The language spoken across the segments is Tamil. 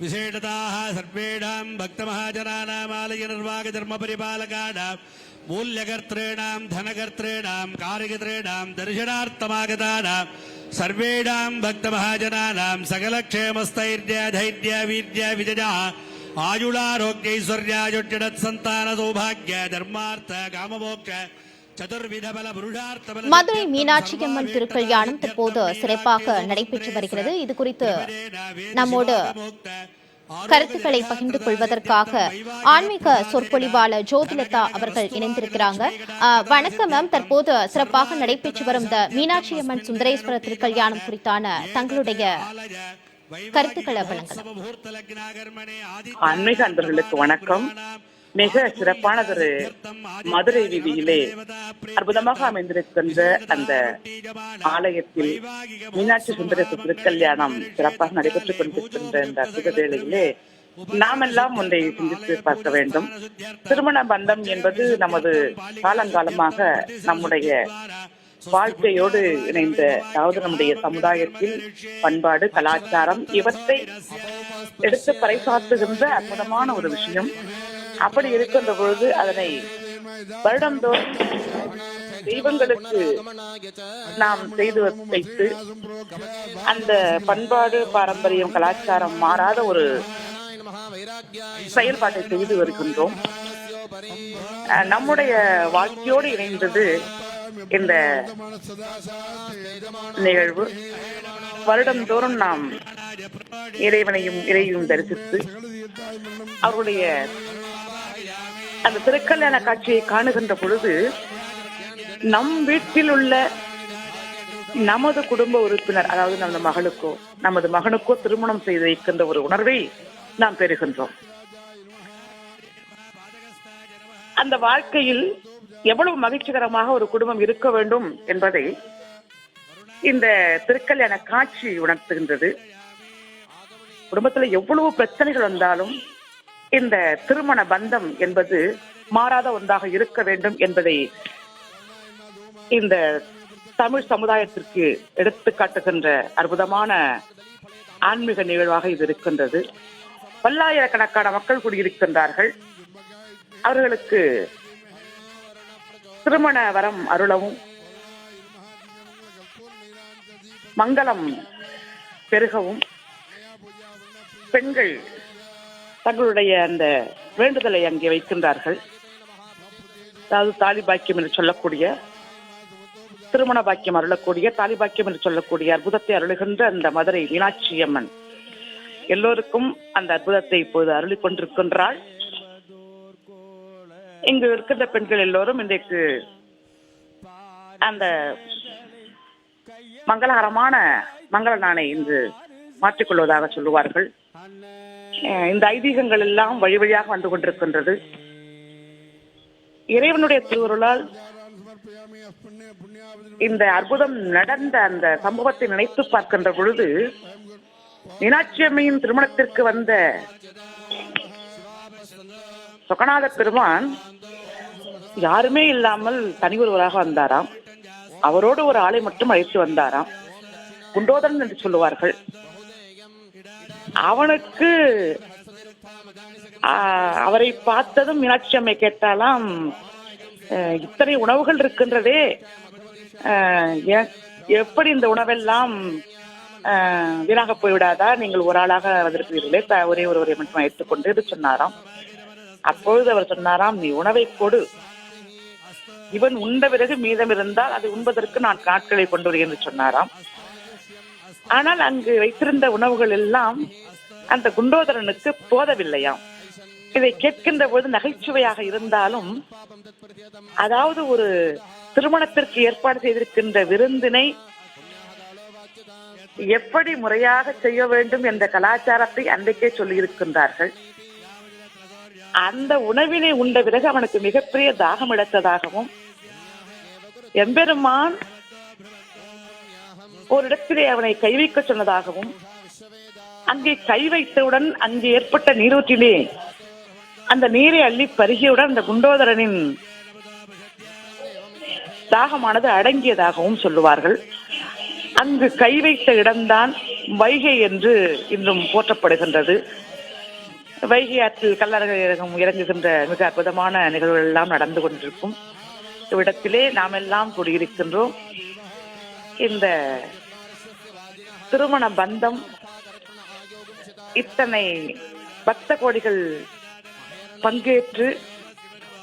విశేషతాः సర్వేణాం భక్తమహాజనానామాలయ నిర్వాహక ధర్మపరిపాలకాణాం మూల్యకర్తॄణాం ధనకర్తॄణాం కార్యకర్తॄణాం దర్శనార్థమాగతానాం సర్వేణాం భక్తమహాజనానాం సకలక్షేమస్థైర్య ధైర్య వీర్య విజయ ఆయుళారోగ్యైశ్వర్యాయుడ్యడత్ సంతాన సౌభాగ్య ధర్మార్థ కామమోక్ష மதுரை மீனாட்சி அம்மன் திருக்கல்யாணம் தற்போது சிறப்பாக நடைபெற்று வருகிறது இது குறித்து நம்மோடு கருத்துக்களை பகிர்ந்து கொள்வதற்காக ஆன்மீக சொற்பொழிவாளர் ஜோதிலதா அவர்கள் இணைந்திருக்கிறாங்க வணக்கம் மேம் தற்போது சிறப்பாக நடைபெற்று வரும் இந்த மீனாட்சி அம்மன் சுந்தரேஸ்வர திருக்கல்யாணம் குறித்தான தங்களுடைய கருத்துக்களை வழங்கலாம் ஆன்மீக அன்பர்களுக்கு வணக்கம் மிக சிறப்பானதொரு மதுரை வீதியிலே அற்புதமாக அமைந்திருக்கின்ற அந்த ஆலயத்தில் மீனாட்சி சுந்தரேச திருக்கல்யாணம் சிறப்பாக நடைபெற்றுக் கொண்டிருக்கின்ற இந்த அற்புத வேளையிலே நாமெல்லாம் ஒன்றை சிந்தித்து பார்க்க வேண்டும். திருமண பந்தம் என்பது நமது காலங்காலமாக நம்முடைய வாழ்க்கையோடு இணைந்த அதாவது நம்முடைய சமுதாயத்தில் பண்பாடு கலாச்சாரம் இவற்றை எடுத்து பறைசாற்றுகின்ற அற்புதமான ஒரு விஷயம். அப்படி இருக்கின்ற பொழுது அதனை வருடந்தோறும் தெய்வங்களுக்கு நாம் செய்து வைத்து அந்த பண்பாடு பாரம்பரியம் கலாச்சாரம் மாறாத ஒரு செயல்பாட்டை செய்து வருகின்றோம். அஹ் நம்முடைய வாழ்க்கையோடு இணைந்தது இந்த நிகழ்வு. வருடந்தோறும் நாம் இறைவனையும் இறையும் தரிசித்து அவருடைய அந்த திருக்கல்யாண காட்சியை காணுகின்ற பொழுது நம் வீட்டில் உள்ள நமது குடும்ப உறுப்பினர் அதாவது நமது மகளுக்கோ நமது மகனுக்கோ திருமணம் செய்து வைக்கின்ற ஒரு உணர்வை நாம் பெறுகின்றோம். அந்த வாழ்க்கையில் எவ்வளவு மகிழ்ச்சிகரமாக ஒரு குடும்பம் இருக்க வேண்டும் என்பதை இந்த திருக்கல்யாண காட்சி உணர்த்துகின்றது. குடும்பத்துல எவ்வளவு பிரச்சனைகள் வந்தாலும் இந்த திருமண பந்தம் என்பது மாறாத ஒன்றாக இருக்க வேண்டும் என்பதை இந்த தமிழ் சமுதாயத்திற்கு எடுத்து காட்டுகின்ற அற்புதமான ஆன்மீக நிகழ்வாக இது இருக்கின்றது. பல்லாயிரக்கணக்கான மக்கள் குடியிருக்கின்றார்கள். அவர்களுக்கு திருமண வரம் அருளவும் மங்களம் பெருகவும் பெண்கள் தங்களுடைய அந்த வேண்டுதலை அங்கே வைக்கின்றார்கள். அதாவது தாலி பாக்கியம் என்று சொல்லக்கூடிய திருமண பாக்கியம் அருளக்கூடிய தாலி பாக்கியம் என்று சொல்லக்கூடிய அற்புதத்தை அருளுகின்ற அந்த மதுரை மீனாட்சி அம்மன். எல்லோருக்கும் அந்த அற்புதத்தை இப்போது அருளிக் கொண்டிருக்கின்றாள். இங்கு இருக்கின்ற பெண்கள் எல்லோரும் இன்றைக்கு அந்த மங்களகரமான மங்கள நாணை இன்று மாற்றிக்கொள்வதாக சொல்லுவார்கள். இந்த ஐதீகங்கள் எல்லாம் வழி வழியாக வந்து கொண்டிருக்கின்றது. இறைவனுடைய திருவருளால் இந்த அற்புதம் நடந்த அந்த சம்பவத்தை நினைத்து பார்க்கின்ற பொழுது மீனாட்சி அம்மையின் திருமணத்திற்கு வந்த சொகநாத பெருமான் யாருமே இல்லாமல் தனி ஒருவராக வந்தாராம். அவரோடு ஒரு ஆளை மட்டும் அழைத்து வந்தாராம். குண்டோதரன் என்று சொல்லுவார்கள். அவனுக்கு அவரை பார்த்ததும் மீனாட்சி அம்மை கேட்டாலாம் இத்தனை உணவுகள் இருக்கின்றதே எப்படி இந்த உணவெல்லாம் வீணாக போய்விடாதா? நீங்கள் ஒரு ஆளாக வந்திருக்கிறீர்களே ஒரே ஒருவரை மட்டும் எடுத்துக்கொண்டு என்று சொன்னாராம். அப்பொழுது அவர் சொன்னாராம் நீ உணவை கொடு. இவன் உண்ட பிறகு மீதம் இருந்தால் அதை உண்பதற்கு நான் நாட்களை கொண்டு வருகிறேன் என்று சொன்னாராம். ஆனால் அங்கு வைத்திருந்த உணவுகள் எல்லாம் அந்த குண்டோதரனுக்கு போதவில்லையாம் இதை கேட்கின்ற போது நகைச்சுவையாக இருந்தாலும் அதாவது ஒரு திருமணத்திற்கு ஏற்பாடு செய்திருக்கின்ற விருந்தினை எப்படி முறையாக செய்ய வேண்டும் என்ற கலாச்சாரத்தை அன்றைக்கே சொல்லியிருக்கின்றார்கள். அந்த உணவினை உண்ட பிறகு அவனுக்கு மிகப்பெரிய தாகம் எடுத்ததாகவும் எம்பெருமான் ஒரு இடத்திலே அவனை கை வைக்க சொன்னதாகவும் அங்கே கை வைத்தவுடன் அங்கே ஏற்பட்ட நீரூற்றிலே அந்த நீரை அள்ளி பருகியவுடன் அந்த குண்டோதரனின் தாகமானது அடங்கியதாகவும் சொல்லுவார்கள். அங்கு கை வைத்த இடம்தான் வைகை என்று இன்றும் போற்றப்படுகின்றது. வைகை ஆற்றில் கல்லறை இறங்கும் இறங்குகின்ற மிக அற்புதமான நிகழ்வுகள் எல்லாம் நடந்து கொண்டிருக்கும். இவ்விடத்திலே நாம் எல்லாம் கூடியிருக்கின்றோம். இந்த திருமண பந்தம் இத்தனை பக்த கோடிகள் பங்கேற்று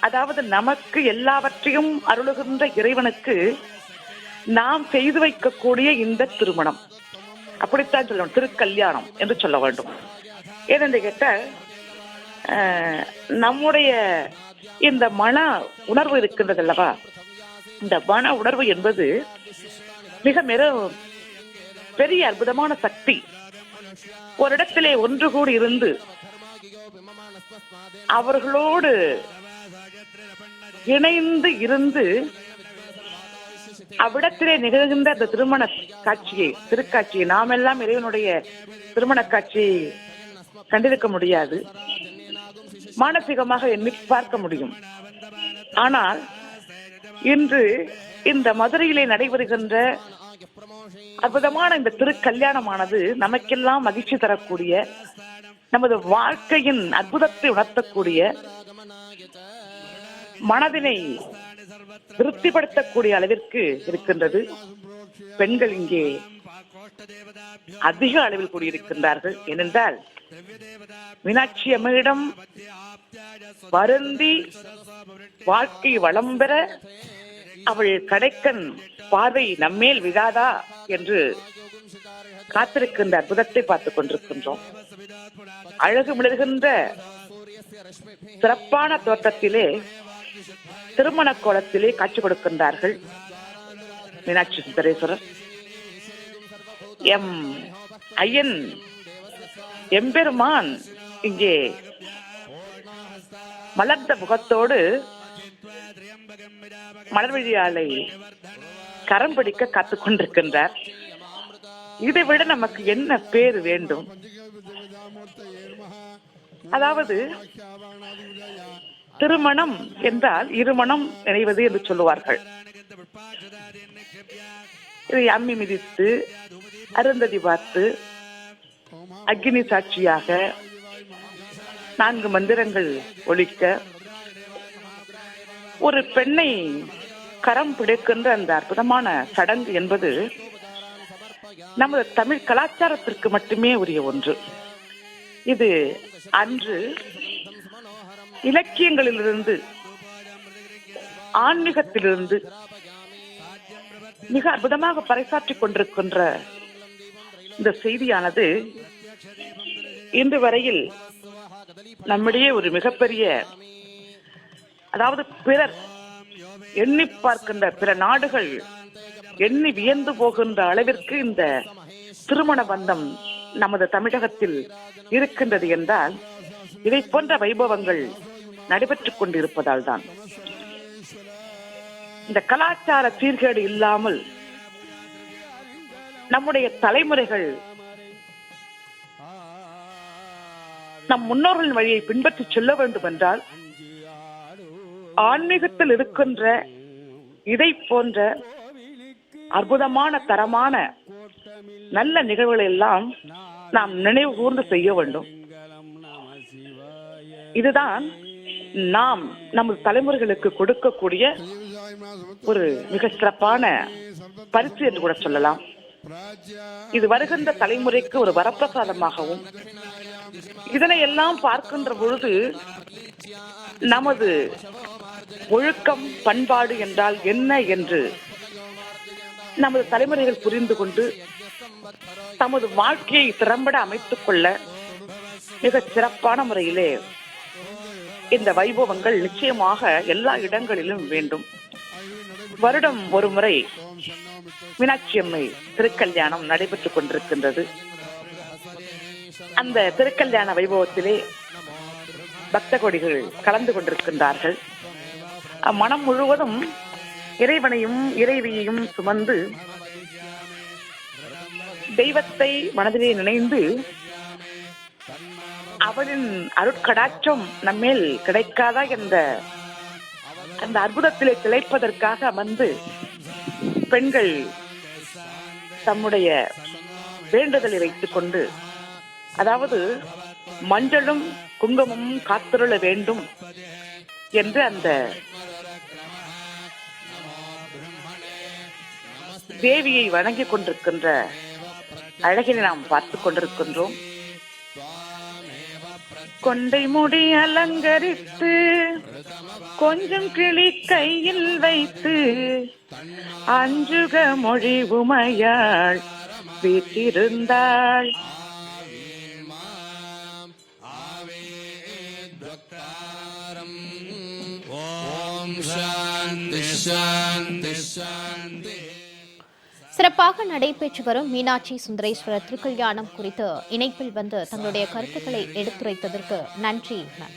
அதாவது நமக்கு எல்லாவற்றையும் அருளுகின்ற இறைவனுக்கு நாம் செய்து வைக்கக்கூடிய இந்த திருமணம். அப்படித்தான் சொல்லணும் திருக்கல்யாணம் என்று சொல்ல வேண்டும். ஏனென்று கேட்டால் அஹ், நம்முடைய இந்த மன உணர்வு இருக்கின்றது அல்லவா? இந்த மன உணர்வு என்பது மிக மிக பெரிய அற்புதமான சக்தி. ஒரு இடத்திலே ஒன்று கூடி இருந்து அவர்களோடு இணைந்து இருந்து அவ்விடத்திலே நிகழ்கின்ற அந்த திருமண காட்சியை திருக்காட்சியை நாம் எல்லாம் இறைவனுடைய திருமண காட்சியை கண்டிருக்க முடியாது. மானசீகமாக எண்ணி பார்க்க முடியும். ஆனால் இன்று இந்த மதுரையிலே நடைபெறுகின்ற அற்புதமான இந்த திருக்கல்யாணமானது நமக்கெல்லாம் மகிழ்ச்சி தரக்கூடிய நமது வாழ்க்கையின் அற்புதத்தை உணர்த்தக்கூடிய மனதினை திருப்திப்படுத்தக்கூடிய அளவிற்கு இருக்கின்றது. பெண்கள் இங்கே அதிக அளவில் கூடியிருக்கின்றார்கள். ஏனென்றால் மீனாட்சி அம்மையிடம் வருந்தி வாழ்க்கை வளம் பெற அவள் கடைக்கன் பார்வை நம்மேல் விழாதா என்று காத்திருக்கின்ற அற்புதத்தை பார்த்துக் கொண்டிருக்கின்றோம். அழகு மிளர்கின்ற சிறப்பான தோட்டத்திலே திருமண கோலத்திலே காட்சி கொடுக்கின்றார்கள் மீனாட்சி சுந்தரேஸ்வரர். எம். ஐயன் எம்பெருமான் இங்கே மலர்ந்த முகத்தோடு மலர்விழியாலை கரம் பிடிக்க காத்துக்கொண்டிருக்கின்றார். இதை விட நமக்கு என்ன பேர் வேண்டும்? அதாவது திருமணம் என்றால் இருமணம் இணைவது என்று சொல்லுவார்கள். இதை அம்மி மிதித்து அருந்ததி பார்த்து அக்னி சாட்சியாக நான்கு மந்திரங்கள் ஒழிக்க ஒரு பெண்ணை கரம் பிடிக்கின்ற அந்த அற்புதமான சடங்கு என்பது நமது தமிழ் கலாச்சாரத்திற்கு மட்டுமே உரிய ஒன்று. இது அன்று இலக்கியங்களிலிருந்து ஆன்மீகத்திலிருந்து மிக அற்புதமாக பறைசாற்றிக் கொண்டிருக்கின்ற இந்த செய்தியானது இன்று வரையில் நம்மிடையே ஒரு மிகப்பெரிய அதாவது பிறர் எண்ணி பார்க்கின்ற பிற நாடுகள் எண்ணி வியந்து போகின்ற அளவிற்கு இந்த திருமண பந்தம் நமது தமிழகத்தில் இருக்கின்றது என்றால் இதை போன்ற வைபவங்கள் நடைபெற்றுக் கொண்டிருப்பதால் தான். இந்த கலாச்சார சீர்கேடு இல்லாமல் நம்முடைய தலைமுறைகள் நம் முன்னோர்களின் வழியை பின்பற்றி செல்ல வேண்டும் என்றால் ஆன்மீகத்தில் இருக்கின்ற இதை போன்ற அற்புதமான தரமான நல்ல நிகழ்வுகளை எல்லாம் நாம் நினைவு கூர்ந்து செய்ய வேண்டும். இதுதான் நாம் நமது தலைமுறைகளுக்கு கொடுக்கக்கூடிய ஒரு மிக சிறப்பான பரிசு என்று கூட சொல்லலாம். இது வருகின்ற தலைமுறைக்கு ஒரு வரப்பிரசாதமாகவும் இதனை எல்லாம் பார்க்கின்ற பொழுது நமது ஒழுக்கம் பண்பாடு என்றால் என்ன என்று நமது தலைமுறைகள் புரிந்து கொண்டு தமது வாழ்க்கையை திறம்பட அமைத்துக் கொள்ள மிக சிறப்பான முறையிலே இந்த வைபவங்கள் நிச்சயமாக எல்லா இடங்களிலும் வேண்டும். வருடம் ஒரு முறை மீனாட்சி அம்மை திருக்கல்யாணம் நடைபெற்றுக் கொண்டிருக்கின்றது. அந்த திருக்கல்யாண வைபவத்திலே பக்த கொடிகள் கலந்து கொண்டிருக்கின்றார்கள். மனம் முழுவதும் இறைவனையும் இறைவியையும் சுமந்து தெய்வத்தை மனதிலே நினைந்து அவளின் அருட்கடாற்றம் நம்மேல் கிடைக்காதா என்ற அந்த அற்புதத்திலே திளைப்பதற்காக வந்து பெண்கள் தம்முடைய வேண்டுதலை வைத்துக் கொண்டு அதாவது மஞ்சளும் குங்குமமும் காத்திருள வேண்டும் என்று அந்த தேவியை வணங்கிக் கொண்டிருக்கின்ற அழகினை நாம் பார்த்துக் கொண்டிருக்கின்றோம். கொண்டை முடி அலங்கரித்து கொஞ்சம் கிளி கையில் வைத்து அஞ்சுக மொழி உமையாள் வீட்டிருந்தாள். ஓம் சாந்தி சாந்தி சாந்தி. சிறப்பாக நடைபெற்று வரும் மீனாட்சி சுந்தரேஸ்வரர் திருக்கல்யாணம் குறித்து இணைப்பில் வந்து தங்களுடைய கருத்துக்களை எடுத்துரைத்ததற்கு நன்றி மேம்